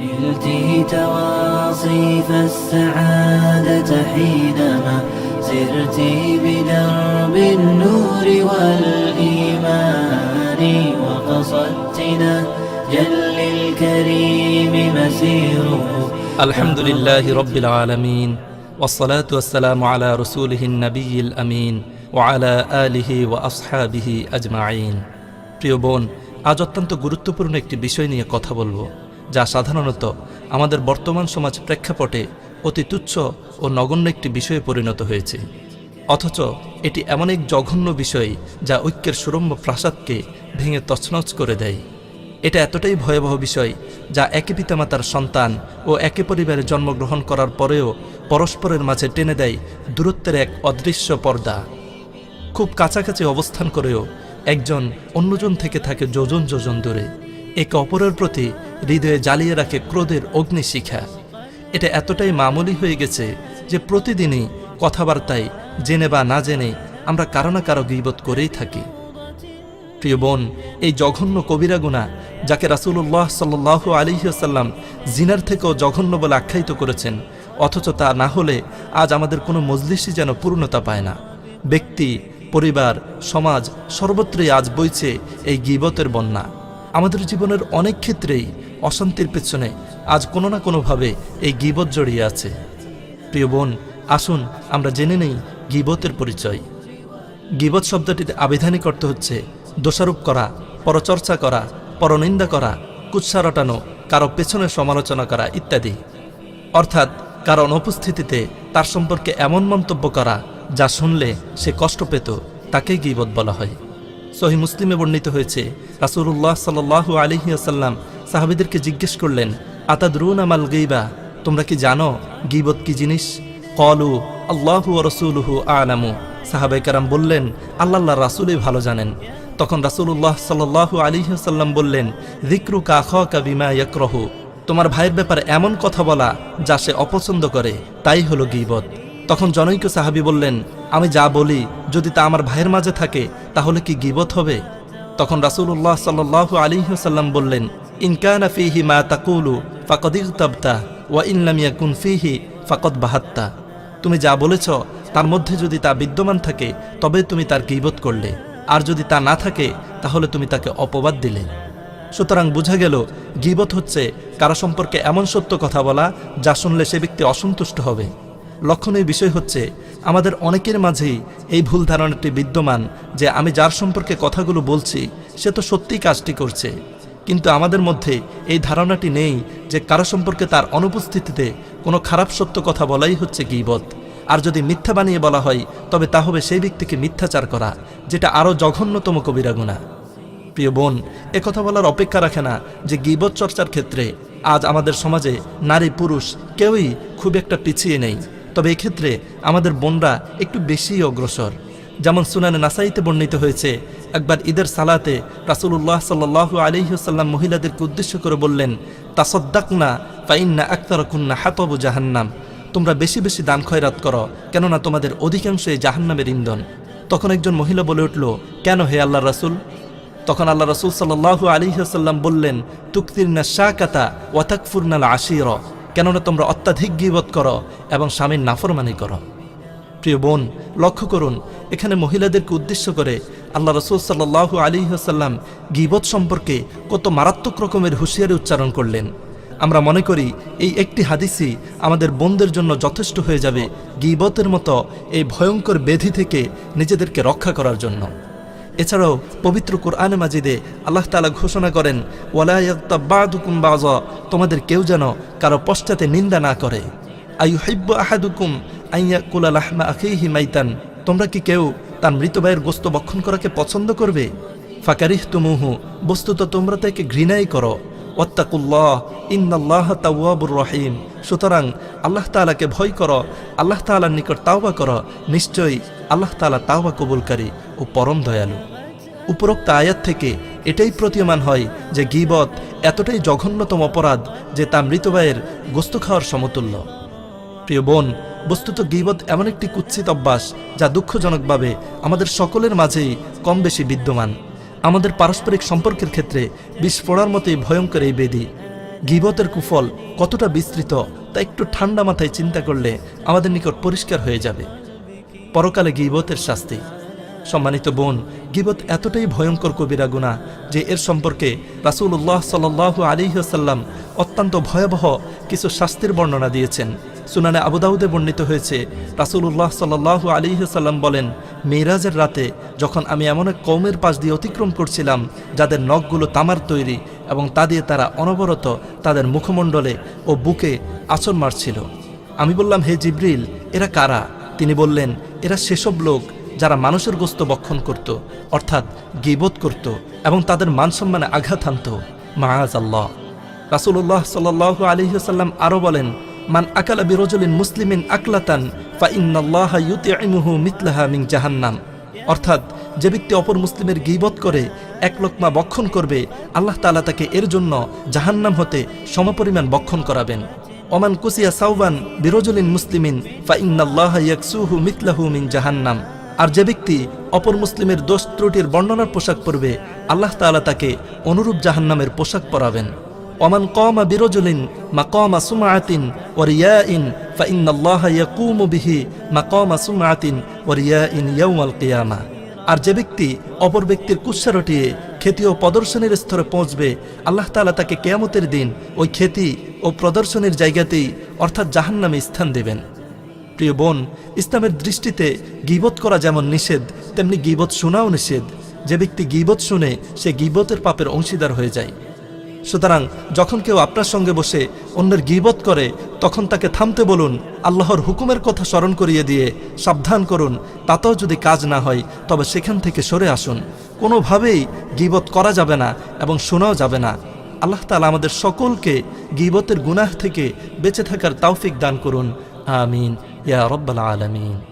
نلت تواصيف السعادة حينما سرت بدرب النور والإيمان وقصدت نهجا للكريم مسيره الحمد لله رب العالمين والصلاة والسلام على رسوله النبي الأمين وعلى آله وأصحابه أجمعين প্রিয় বোন আজ অত্যন্ত গুরুত্বপূর্ণ একটি বিষয় নিয়ে কথা বলবো যা সাধারণত আমাদের বর্তমান সমাজ প্রেক্ষাপটে অতি তুচ্ছ ও নগণ্য একটি বিষয়ে পরিণত হয়েছে। অথচ এটি এমন এক জঘন্য বিষয় যা ঐক্যের সুরম্য প্রাসাদকে ভেঙে তছনছ করে দেয়। এটা এতটাই ভয়াবহ বিষয় যা একই পিতামাতার সন্তান ও একই পরিবারে জন্মগ্রহণ করার পরেও পরস্পরের মাঝে টেনে দেয় দূরত্বের এক অদৃশ্য পর্দা। খুব কাছাকাছি অবস্থান করেও একজন অন্যজন থেকে থাকে যোজন যোজন দূরে। একে অপরের প্রতি হৃদয়ে জ্বালিয়ে রাখে ক্রোধের অগ্নিশিখা। এটা এতটাই মামুলি হয়ে গেছে যে প্রতিদিনই কথাবার্তায় জেনে বা না জেনে আমরা কারও না কারও গিবত করেই থাকি। প্রিয় বোন, এই জঘন্য কবিরা গুণা, যাকে রাসুল্লাহ সাল্লাহ আলিহাসাল্লাম জিনার থেকেও জঘন্য বলে আখ্যায়িত করেছেন, অথচ তা না হলে আজ আমাদের কোনো মজলিসই যেন পূর্ণতা পায় না। ব্যক্তি, পরিবার, সমাজ সর্বত্রই আজ বইছে এই গিবতের বন্যা। আমাদের জীবনের অনেক ক্ষেত্রেই অশান্তির পেছনে আজ কোনো না কোনোভাবে এই গিবত জড়িয়ে আছে। প্রিয় বোন, আসুন আমরা জেনে নেই গিবতের পরিচয়। গিবত শব্দটির আবিধানিক অর্থ হচ্ছে দোষারোপ করা, পরচর্চা করা, পরনিন্দা করা, কুৎসা রটানো, কারও পেছনে সমালোচনা করা ইত্যাদি। অর্থাৎ কারও অনুপস্থিতিতে তার সম্পর্কে এমন মন্তব্য করা যা শুনলে সে কষ্ট পেত তাকেই গিবত বলা হয়। সহি মুসলিমে বর্ণিত হয়েছে রাসুল্লাহ সাল্লু আলহিয়াসাল্লাম সাহাবিদেরকে জিজ্ঞেস করলেন, আতাদরুন আমাল গিবা? তোমরা কি জানো গিবত কি জিনিস? কলু আল্লাহু রসুলহু আলামু। সাহাবাই কারাম বললেন আল্লাহ রাসুলই ভালো জানেন। তখন রাসুল্লাহ সাল্লাহু আলিহাসাল্লাম বললেন দিক্রু কাখ কাবিমা ইয়াকরহু। তোমার ভাইয়ের ব্যাপারে এমন কথা বলা যা সে অপছন্দ করে, তাই হলো গিবত। তখন জনৈক সাহাবি বললেন আমি যা বলি যদি তা আমার ভাইয়ের মাঝে থাকে, তাহলে কি গিবত হবে? তখন রাসুল্লাহ সাল্লাহু আলিহাসাল্লাম বললেন ইনকানা ফিহি মা তাকুলু ফাকদিক তাবতা ওয়া ইনলামিয়া কুন ফিহি ফাকদ বাহাত্তা। তুমি যা বলেছ, তার মধ্যে যদি তা বিদ্যমান থাকে, তবে তুমি তার গিবত করলে। আর যদি তা না থাকে, তাহলে তুমি তাকে অপবাদ দিলে। সুতরাং বোঝা গেল, গিবত হচ্ছে কারও সম্পর্কে এমন সত্য কথা বলা, যা শুনলে সে ব্যক্তি অসন্তুষ্ট হবে। লক্ষণীয় বিষয় হচ্ছে, আমাদের অনেকের মাঝেই এই ভুল ধারণাটি বিদ্যমান যে আমি যার সম্পর্কে কথাগুলো বলছি, সে তো সত্যিই কাজটি করছে। কিন্তু আমাদের মধ্যে এই ধারণাটি নেই যে কারও সম্পর্কে তার অনুপস্থিতিতে কোনো খারাপ সত্য কথা বলাই হচ্ছে গিবত। আর যদি মিথ্যা বানিয়ে বলা হয়, তবে তা হবে সেই ব্যক্তিকে মিথ্যাচার করা, যেটা আরও জঘন্যতম কবিরা গুণা। প্রিয় বোন একথা বলার অপেক্ষা রাখে না যে গিবত চর্চার ক্ষেত্রে আজ আমাদের সমাজে নারী পুরুষ কেউই খুব একটা পিছিয়ে নেই। তবে এক্ষেত্রে আমাদের বোনরা একটু বেশি অগ্রসর। যেমন সুনানে নাসাইতে বর্ণিত হয়েছে, একবার ঈদের সালাতে রাসুল্লাহ সাল্লু আলিহাসাল্লাম মহিলাদেরকে উদ্দেশ্য করে বললেন তাসদ্দাক না ফাইন্না আক্তার কুন্না হাতবু জাহান্নাম। তোমরা বেশি বেশি দান খয়রাত করো, কেননা তোমাদের অধিকাংশই জাহান্নামের ইন্ধন। তখন একজন মহিলা বলে উঠল, কেন হে আল্লাহ রাসুল? তখন আল্লাহ রসুল সাল্লাহু আলিহাসাল্লাম বললেন তুক্তিরনা শাকাতা ওয়াতাকফুরনাল আশির। কেননা তোমরা অত্যাধিক গিবত করো এবং স্বামীর নাফরমানি করো। প্রিয় বোন, লক্ষ্য করুন, এখানে মহিলাদেরকে উদ্দেশ্য করে আল্লাহ রসুল সাল্লাহু আলিহাসাল্লাম গিবত সম্পর্কে কত মারাত্মক রকমের হুঁশিয়ারি উচ্চারণ করলেন। আমরা মনে করি, এই একটি হাদিসই আমাদের বোনদের জন্য যথেষ্ট হয়ে যাবে গিবতের মতো এই ভয়ঙ্কর বেধি থেকে নিজেদেরকে রক্ষা করার জন্য। এছাড়াও পবিত্র কোরআনে মাজিদে আল্লাহ তালা ঘোষণা করেন ওয়ালায়াকুম বাজ তোমাদের কেউ যেন কারও পশ্চাতে নিন্দা না করে। আয়ু হৈব্য আহাদুকুম আইয়া কুলা লাহমা আখিহি মাইতান তোমরা কি কেউ তার মৃত ভাইয়ের গোস্ত বক্ষণ করাকে পছন্দ করবে? ফাকারিহ তুমুহু বস্তুত তোমরা তাকে ঘৃণাই করো। ওত্তাকুল্লাহ ইন্নাল্লাহ তাওয়াবুর রহিম সুতরাং আল্লাহ তালাকে ভয় করো, আল্লাহ তালার নিকট তাওবা করো। নিশ্চয়ই আল্লাহ তালা তাওবা কবুলকারী ও পরম দয়ালু। উপরোক্ত আয়াত থেকে এটাই প্রতীয়মান হয় যে গিবত এতটাই জঘন্যতম অপরাধ যে তা মৃতবায়ের গোস্ত খাওয়ার সমতুল্য। প্রিয় বোন, বস্তুত গিবত এমন একটি কুৎসিত অভ্যাস যা দুঃখজনকভাবে আমাদের সকলের মাঝেই কম বেশি বিদ্যমান। আমাদের পারস্পরিক সম্পর্কের ক্ষেত্রে বিস্ফোড়ার মতোই ভয়ঙ্কর এই বেদি। গিবতের কুফল কতটা বিস্তৃত তা একটু ঠান্ডা মাথায় চিন্তা করলে আমাদের নিকট পরিষ্কার হয়ে যাবে। পরকালে গিবতের শাস্তি। সম্মানিত বোন, গিবত এতটাই ভয়ঙ্কর কবিরা গুণা যে এর সম্পর্কে রাসূলুল্লাহ সাল্লাহ আলিহাসাল্লাম অত্যন্ত ভয়াবহ কিছু শাস্তির বর্ণনা দিয়েছেন। সুনানে আবুদাউদে বর্ণিত হয়েছে, রাসূলুল্লাহ সাল্লাহ আলিহাসাল্লাম বলেন, মেয়েরাজের রাতে যখন আমি এমন এক কৌমের পাশ দিয়ে অতিক্রম করছিলাম, যাদের নখগুলো তামার তৈরি এবং তা দিয়ে তারা অনবরত তাদের মুখমণ্ডলে ও বুকে আচর মারছিল। আমি বললাম, হে জিব্রিল, এরা কারা? তিনি বললেন এরা সেসব লোক যারা মানুষের গোস্ত বক্ষণ করত, অর্থাৎ গিবোধ করত এবং তাদের মান সম্মানে আঘাত আনত মাহাজ আল্লাহ রাসুল্লাহ সাল্লাহ আলহিহাল্লাম আরও বলেন, মান আকালা বিরজলিন মুসলিমিন আকলাতান জাহান্নাম। অর্থাৎ যে ব্যক্তি অপর মুসলিমের গিবত করে, এক লোকমা বক্ষণ করবে, আল্লাহ তাআলা তাকে এর জন্য জাহান্নাম হতে সমপরিমাণ বক্ষণ করাবেন। ওমান কুসিয়া সাউবান বিরজলিন মুসলিমিন ফা ইন্নাল্লাহ ইয়াকসুহু মিতলাহু মিন জাহান্নাম। আর যে ব্যক্তি অপর মুসলিমের দোষ ত্রুটির বর্ণনার পোশাক পরবে, আল্লাহ তাআলা তাকে অনুরূপ জাহান্নামের পোশাক পরাবেন। ওমান কমা বিরজলিন মাকামা সুমাআতিন ওয়া রিয়াইন ফা ইন্নাল্লাহা ইয়াকুমু বিহি মাকামা সুমাআতিন ওয়া রিয়াইন ইয়াউমাল কিয়ামা। আর যে ব্যক্তি অপর ব্যক্তির কুৎসা রটিয়ে খ্যাতি ও প্রদর্শনের স্তরে পৌঁছবে। আল্লাহ তালা তাকে কেয়ামতের দিন ওই খ্যাতি ও প্রদর্শনের জায়গাতেই অর্থাৎ জাহান নামে স্থান দেবেন। প্রিয় বোন, ইসলামের দৃষ্টিতে গিবত করা যেমন নিষেধ, তেমনি গিবত শোনাও নিষেধ। যে ব্যক্তি গিবত শুনে, সে গিবতের পাপের অংশীদার হয়ে যায়। সুতরাং যখন কেউ আপনার সঙ্গে বসে অন্যের গিবত করে, তখন তাকে থামতে বলুন, আল্লাহর হুকুমের কথা স্মরণ করিয়ে দিয়ে সাবধান করুন, তাতেও যদি কাজ না হয়, তবে সেখান থেকে সরে আসুন। কোনোভাবেই গিবত করা যাবে না এবং শোনাও যাবে না। আল্লাহ তালা আমাদের সকলকে গিবতের গুনাহ থেকে বেঁচে থাকার তাওফিক দান করুন। আমিন। ইয়া রব্বাল আলমিন।